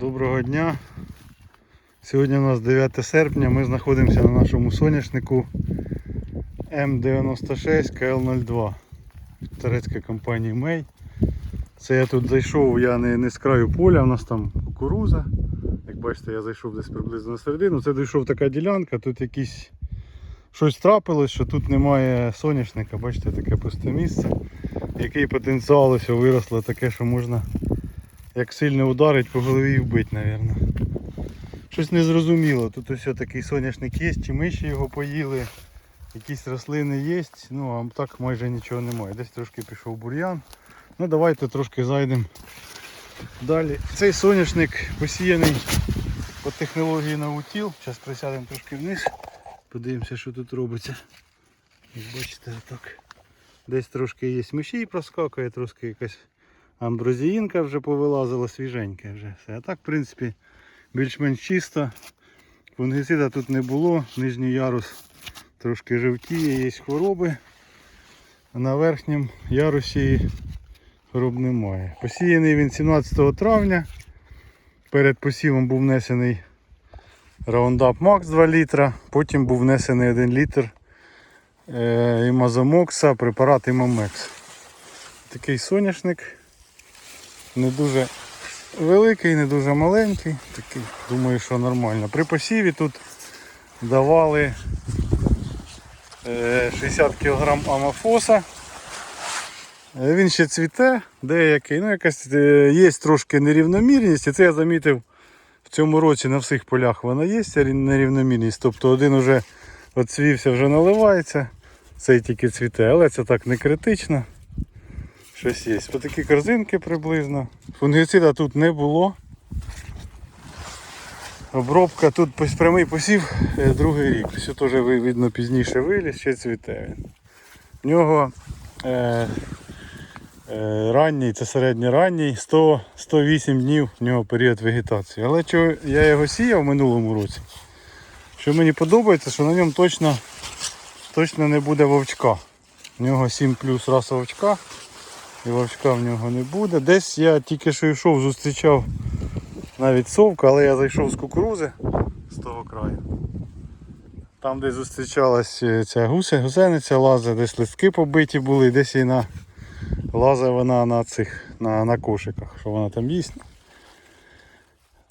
Доброго дня. Сьогодні у нас 9 серпня, ми знаходимося на нашому соняшнику М96 КЛ02 турецької компанії Мей. Це я тут зайшов, я не, не з краю поля, у нас там кукуруза. Як бачите, я зайшов десь приблизно на середину. Це дійшов така ділянка, тут якісь щось трапилось, що тут немає соняшника, бачите, таке пусте місце. Який потенціал ось виросло таке, що можна як сильно ударить по голові і вбить, мабуть. Щось незрозуміло. Тут ось такий соняшник є, чи миші його поїли, якісь рослини є, ну а так майже нічого немає. Десь трошки пішов бур'ян. Ну давайте трошки зайдемо далі. Цей соняшник посіяний по технології наутіл. Зараз присядемо трошки вниз, подивимося, що тут робиться. Як бачите, так. Десь трошки є мишій проскакує, трошки якась амброзіїнка вже повилазила, свіженьке вже все. А так, в принципі, більш-менш чисто. Фунгіцида тут не було, нижній ярус трошки жовтіє, є хвороби. А на верхньому ярусі хвороб немає. Посіяний він 17 травня. Перед посівом був внесений Roundup Max 2 літра, потім був внесений 1 літр е, імазомокса, препарат Імамекс. Такий соняшник. Не дуже великий, не дуже маленький. Такий, думаю, що нормально. При посіві тут давали е, 60 кг амофоса. Е, Він ще цвіте, деякий, ну якась е, є трошки нерівномірність, і це я замітив в цьому році на всіх полях вона є, нерівномірність. Тобто один вже оцвівся, вже наливається, цей тільки цвіте, але це так не критично. Щось є. Ось такі корзинки приблизно. Фунгіцида тут не було. Обробка тут прямий посів е, другий рік. Все теж видно пізніше виліз, ще цвіте він. В нього е, е, ранній, це середньоранній, 100, 108 днів в нього період вегетації. Але чого я його сіяв в минулому році, що мені подобається, що на ньому точно, точно не буде вовчка. В нього 7 плюс раса вовчка. І вовчка в нього не буде. Десь я тільки що йшов, зустрічав навіть совку, але я зайшов з кукурузи з того краю. Там, де зустрічалась е, ця гуся, гусениця лаза, десь листки побиті були, десь і на лаза вона на цих на, на кошиках, що вона там їсть.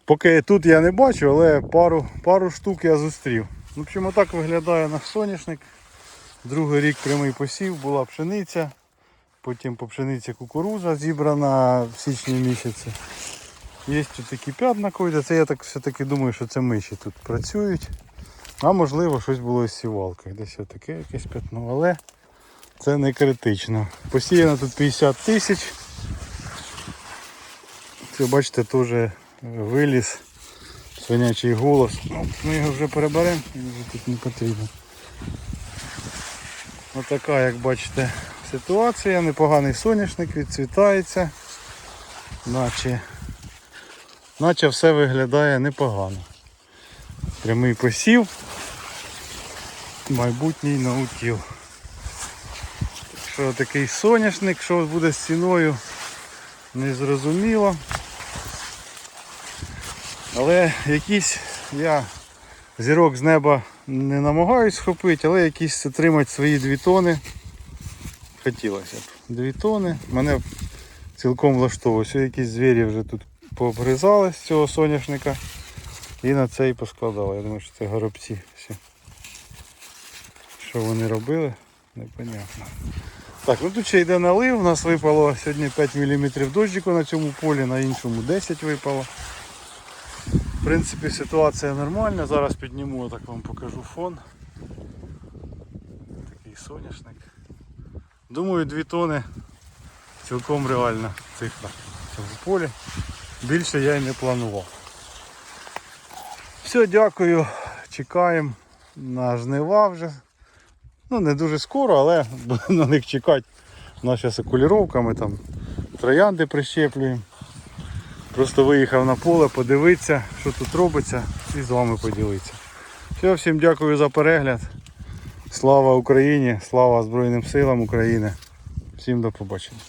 Поки тут я не бачу, але пару, пару штук я зустрів. В общем, отак виглядає наш соняшник. Другий рік прямий посів, була пшениця. Потім по пшениці кукуруза зібрана в січні місяці. Є тут такі п'ятна койда. Це я так все-таки думаю, що це миші тут працюють. А можливо щось було з сівалкою. Десь таке якесь п'ятно, але це не критично. Посіяно тут 50 тисяч. Це бачите теж виліз. Свинячий голос. Ну, Ми його вже переберемо, він вже тут не потрібен. Отака, як бачите, ситуація. Непоганий соняшник відцвітається. Наче, наче все виглядає непогано. Прямий посів. Майбутній наутіл. Що такий соняшник, що буде з ціною, незрозуміло. Але якісь я зірок з неба не намагаюсь схопити, але якісь отримати свої дві тони. Хотілося б. Дві тони. Мене цілком влаштовує. Якісь звірі вже тут пообгризали з цього соняшника і на цей поскладали. Я думаю, що це горобці. Всі. Що вони робили, непонятно. Так, ну тут ще йде налив, у нас випало сьогодні 5 мм дощику на цьому полі, на іншому 10 випало. В принципі, ситуація нормальна. Зараз підніму, так вам покажу фон. Такий соняшник. Думаю, 2 тони цілком реальна цифра в цьому полі. Більше я й не планував. Все, дякую. Чекаємо на жнива вже. Ну, не дуже скоро, але на них чекати. У нас зараз окуліровка, там троянди прищеплюємо. Просто виїхав на поле, подивитися, що тут робиться і з вами поділитися. Все, всім дякую за перегляд. Слава Україні, слава Збройним силам України. Всім до побачення.